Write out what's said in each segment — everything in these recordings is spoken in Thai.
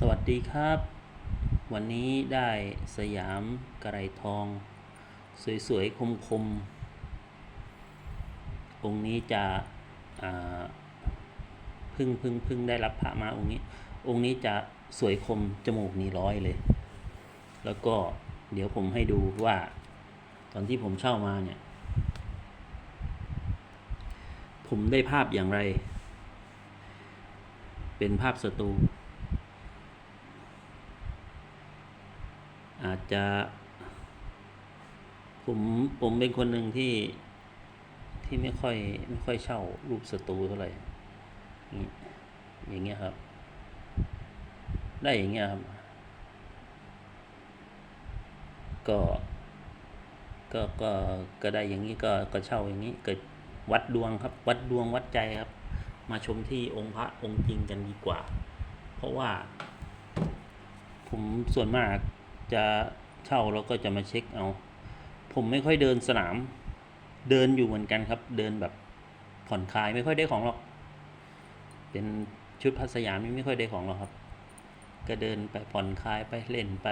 สวัสดีครับ วันนี้ได้สยามกระไรทอง สวยๆ คมๆ องค์นี้จะพึ่งพึ่งพึ่งได้รับพระมาองค์นี้ องค์นี้จะสวยคมจมูกนี่ร้อยเลย แล้วก็เดี๋ยวผมให้ดูว่าตอนที่ผมเช่ามาเนี่ย ผมได้ภาพอย่างไร เป็นภาพสตู อาจจะผมผมเป็นคนหนึ่งที่ที่ไม่ค่อยไม่ค่อยเช่ารูปสตูเท่าไหร่อย่างเงี้ยครับ ได้อย่างเงี้ยครับ ก็ก็ก็ก็ได้อย่างนี้ก็ก็เช่าอย่างนี้เกิดวัดดวงครับ วัดดวงวัดใจครับ มาชมที่องค์พระองค์จริงกันดีกว่า เพราะว่า ผมส่วนมาก จะเช่าแล้วก็จะมาเช็คเอา ผมไม่ค่อยเดินสนาม เดินอยู่เหมือนกันครับ เดินแบบผ่อนคลายไม่ค่อยได้ของหรอก เป็นชุดพัสยามนี่ไม่ค่อยได้ของหรอกครับ ก็เดินไปผ่อนคลายไปเล่นไป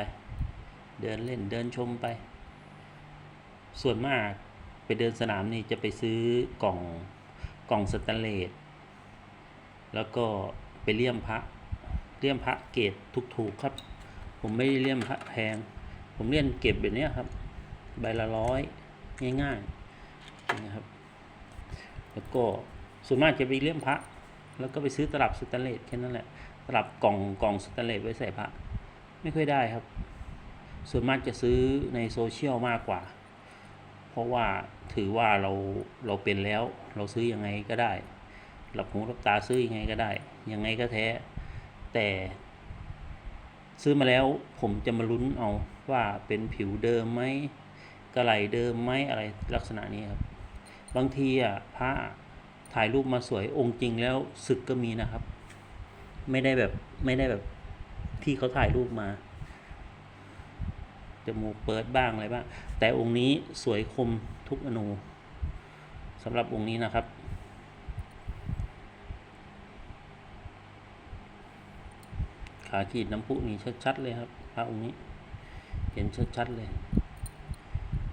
เดินเล่นเดินชมไป ส่วนมากไปเดินสนามนี่จะไปซื้อกล่องกล่องสแตนเลสแล้วก็ไปเลี่ยมพระเลี่ยมพระเกรดถูกๆครับ ผมไม่ได้เลี่ยมพระแพง ผมเลี่ยมเก็บแบบนี้ครับ ใบละร้อยง่ายๆนะครับ แล้วก็ส่วนมากจะไปเลี่ยมพระ แล้วก็ไปซื้อตลับสแตนเลสแค่นั้นแหละ ตลับกล่องกล่องสแตนเลสไว้ใส่พระ ไม่ค่อยได้ครับ ส่วนมากจะซื้อในโซเชียลมากกว่า เพราะว่าถือว่าเราเราเป็นแล้ว เราซื้อยังไงก็ได้ หลับหูหลับตาซื้อยังไงก็ได้ ยังไงก็แท้ แต่ ซื้อมาแล้วผมจะมาลุ้นเอาว่าเป็นผิวเดิมไหมกระไหลเดิมไหมอะไรลักษณะนี้ครับ บางทีอะพระถ่ายรูปมาสวยองค์จริงแล้วสึกก็มีนะครับ ไม่ได้แบบไม่ได้แบบที่เขาถ่ายรูปมาจมูกเปิดบ้างอะไรบ้างแต่องค์นี้สวยคมทุกอนูสำหรับองค์นี้นะครับ ขาขีดน้ำพุนี่ชัดๆเลยครับพระองค์นี้ เห็นชัดๆเลย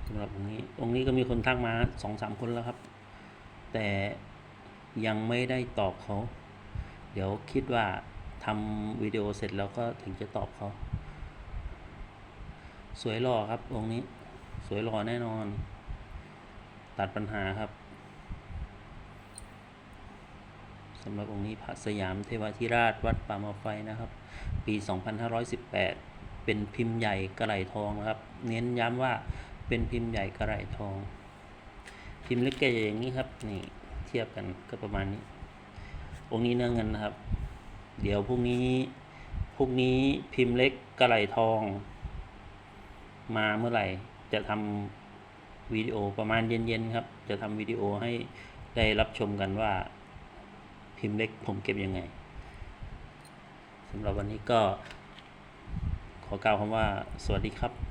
สำหรับองค์นี้องค์นี้ก็มีคนทักมาสองสามคนแล้วครับ แต่ยังไม่ได้ตอบเขา เดี๋ยวคิดว่าทำวิดีโอเสร็จแล้วก็ถึงจะตอบเขา สวยหล่อครับองค์นี้ สวยหล่อแน่นอน ตัดปัญหาครับ สำหรับองค์นี้พระสยามเทวาธิราชวัดป่ามาไฟนะครับ ปี 2518 เป็นพิมพ์ใหญ่กระไหลทองนะครับ เน้นย้ำว่าเป็นพิมพ์ใหญ่กระไหลทอง พิมพ์เล็กแก่อย่างนี้ครับนี่เทียบกันก็ประมาณนี้ องค์นี้เนื้อเงินนะครับ เดี๋ยวพรุ่งนี้พรุ่งนี้พิมพ์เล็กกระไหลทอง มาเมื่อไหร่จะทำวิดีโอประมาณเย็นๆครับ จะทำวิดีโอให้ได้รับชมกันว่า พิมพ์เล็กผมเก็บยังไงสำหรับวันนี้ก็ขอกล่าวคำว่าสวัสดีครับ